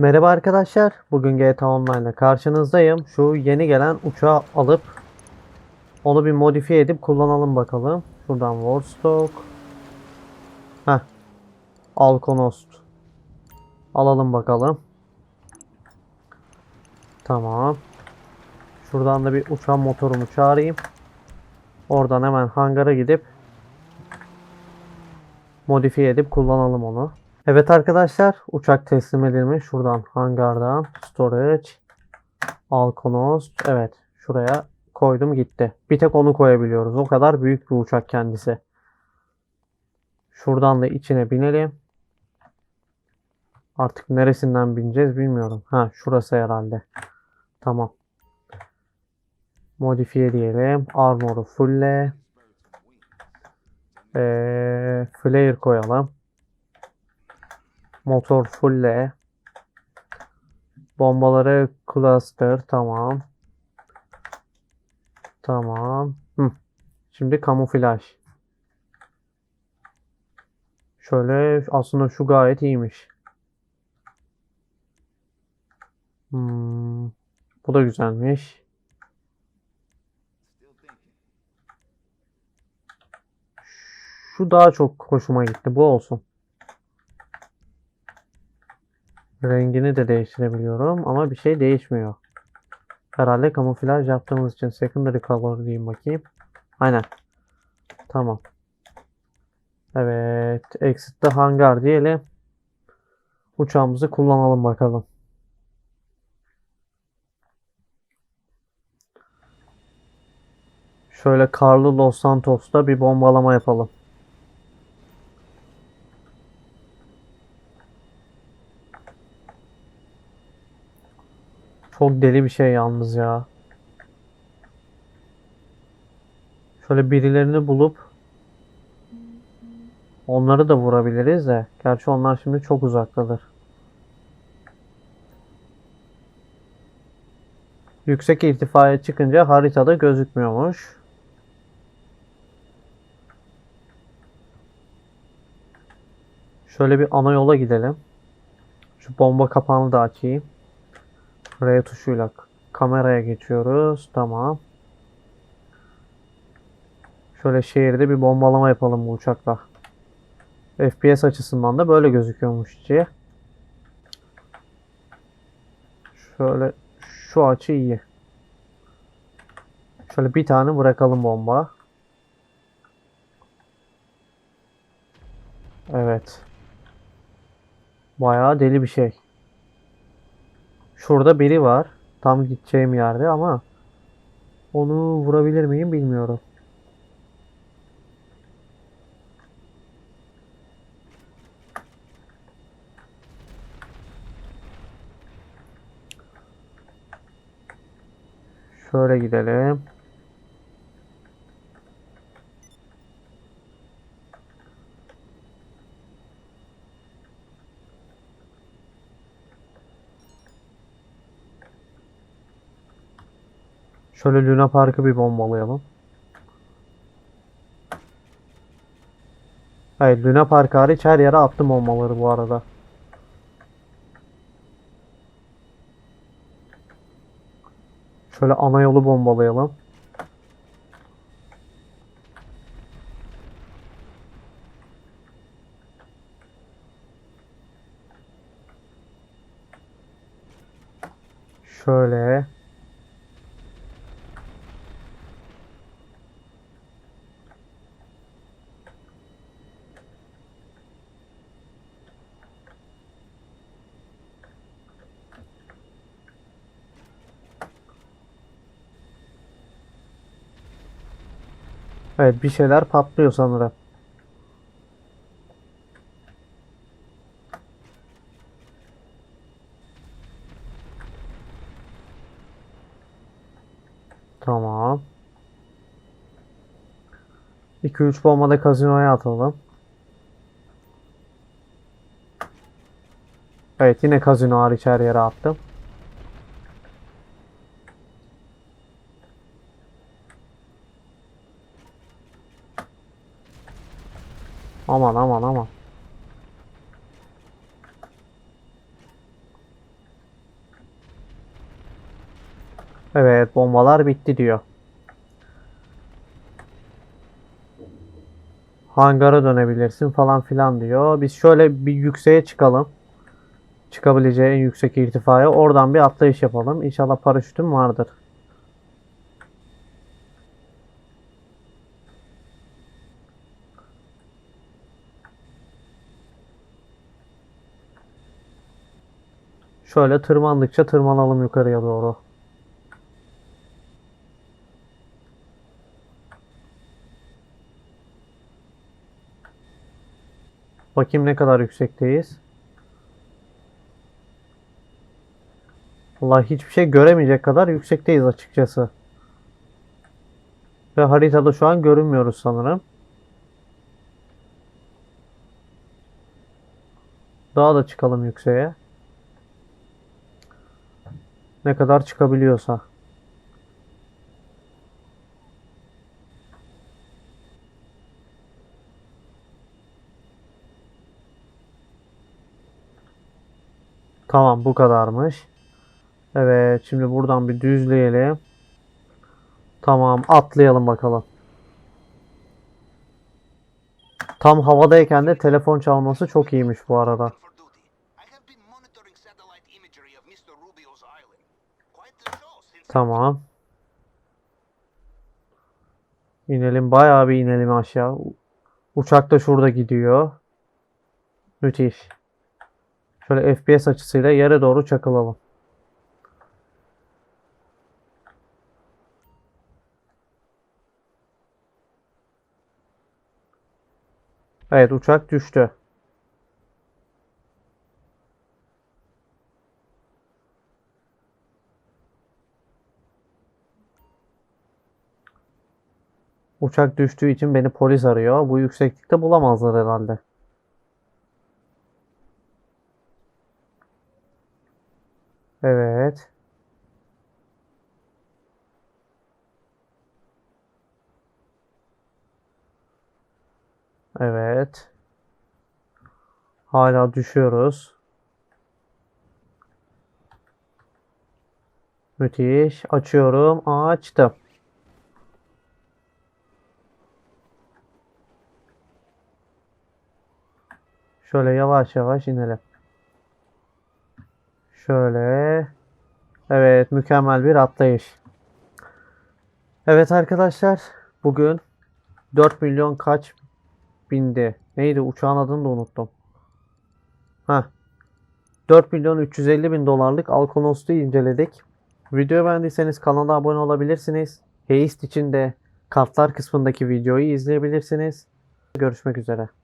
Merhaba arkadaşlar. Bugün GTA Online ile karşınızdayım. Şu yeni gelen uçağı alıp onu bir modifiye edip kullanalım bakalım. Şuradan Warstock. Heh. Alkonost. Alalım bakalım. Tamam. Şuradan da bir uçağın motorumu çağırayım. Oradan hemen hangara gidip modifiye edip kullanalım onu. Evet arkadaşlar uçak teslim edilmiş. Şuradan hangardan storage Alkonost. Evet şuraya koydum gitti. Bir tek onu koyabiliyoruz. O kadar büyük bir uçak kendisi. Şuradan da içine binelim. Artık neresinden bineceğiz bilmiyorum. Ha şurası herhalde. Tamam. Modifiye diyelim. Armor'u fulle. Ee, flare koyalım. Motor fulle. Bombaları cluster. Tamam. Tamam. Hı. Şimdi kamuflaj. Şöyle aslında şu gayet iyiymiş. Hmm, bu da güzelmiş. Şu daha çok hoşuma gitti. Bu olsun. Rengini de değiştirebiliyorum ama bir şey değişmiyor. Herhalde kamuflaj yaptığımız için secondary color diyeyim bakayım. Aynen. Tamam. Evet. Exit the hangar diyelim. Uçağımızı kullanalım bakalım. Şöyle karlı Los Santos'ta bir bombalama yapalım. Çok deli bir şey yalnız ya. Şöyle birilerini bulup onları da vurabiliriz de. Gerçi onlar şimdi çok uzaktadır. Yüksek irtifaya çıkınca haritada gözükmüyormuş. Şöyle bir ana yola gidelim. Şu bomba kapağını da açayım. R tuşuyla kameraya geçiyoruz. Tamam. Şöyle şehirde bir bombalama yapalım bu uçakla. FPS açısından da böyle gözüküyormuş içi. Şöyle şu açı iyi. Şöyle bir tane bırakalım bomba. Evet. Bayağı deli bir şey. Şurada biri var. Tam gideceğim yerde ama onu vurabilir miyim bilmiyorum. Şöyle gidelim. Şöyle Luna Park'ı bir bombalayalım. Hayır Luna Park hariç her yere attım bombaları bu arada. Şöyle ana yolu bombalayalım. Şöyle. Evet bir şeyler patlıyor sanırım. Tamam. 2-3 bomba da kazinoya atalım. Evet yine kazino hariç her yere attım. Aman aman aman. Evet bombalar bitti diyor. Hangara dönebilirsin falan filan diyor. Biz şöyle bir yükseğe çıkalım. Çıkabileceği en yüksek irtifaya. Oradan bir atlayış yapalım. İnşallah paraşütüm vardır. Şöyle tırmandıkça tırmanalım yukarıya doğru. Bakayım ne kadar yüksekteyiz. Vallahi hiçbir şey göremeyecek kadar yüksekteyiz açıkçası. Ve haritada şu an görünmüyoruz sanırım. Daha da çıkalım yükseğe. Ne kadar çıkabiliyorsa. Tamam bu kadarmış. Evet şimdi buradan bir düzleyelim. Tamam atlayalım bakalım. Tam havadayken de telefon çalması çok iyiymiş bu arada. Tamam. İnelim bayağı bir inelim aşağı. Uçak da şurada gidiyor. Müthiş. Şöyle FPS açısıyla yere doğru çakılalım. Evet uçak düştü. Uçak düştüğü için beni polis arıyor. Bu yükseklikte bulamazlar herhalde. Evet. Evet. Hala düşüyoruz. Müthiş. Açıyorum. Açtım. Şöyle yavaş yavaş inelim. Şöyle. Evet, mükemmel bir atlayış. Evet arkadaşlar, bugün 4 milyon kaç bindi? Neydi? Uçağın adını da unuttum. Ha. 4 milyon 350 bin dolarlık Alkonos'u inceledik. Videoyu beğendiyseniz kanala abone olabilirsiniz. Heist için de kartlar kısmındaki videoyu izleyebilirsiniz. Görüşmek üzere.